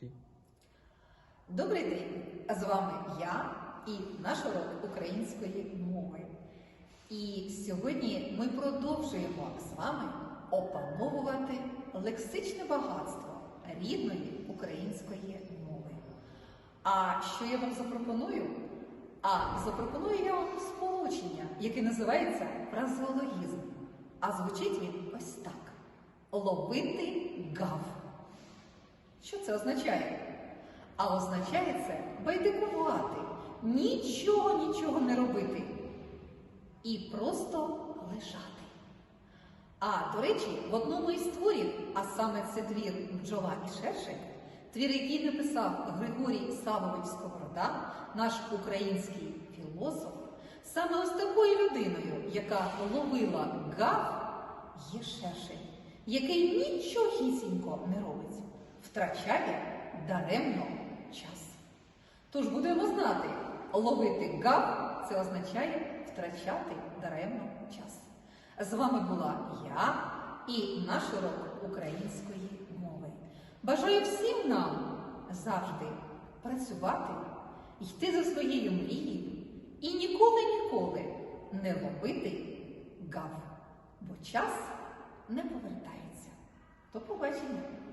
Три. Добрий день! З вами я і наш урок української мови. І сьогодні ми продовжуємо з вами опановувати лексичне багатство рідної української мови. А що я вам запропоную? А запропоную я вам сполучення, яке називається фразеологізм. А звучить він ось так: ловити гав. Що це означає? А означає це байдикувати, нічого, нічого не робити і просто лежати. А до речі, в одному із творів, а саме це твір бджола і шершень, твір, який написав Григорій Савович Сковорода, наш український філософ, саме ось такою людиною, яка ловила гав, є шершень, який нічогісінько не робить, втрачає даремно час. Тож будемо знати, ловити гав це означає втрачати даремно час. З вами була я і наш урок української мови. Бажаю всім нам завжди працювати, йти за своєю мрією і ніколи-ніколи не ловити гав, бо час не повертається. До побачення!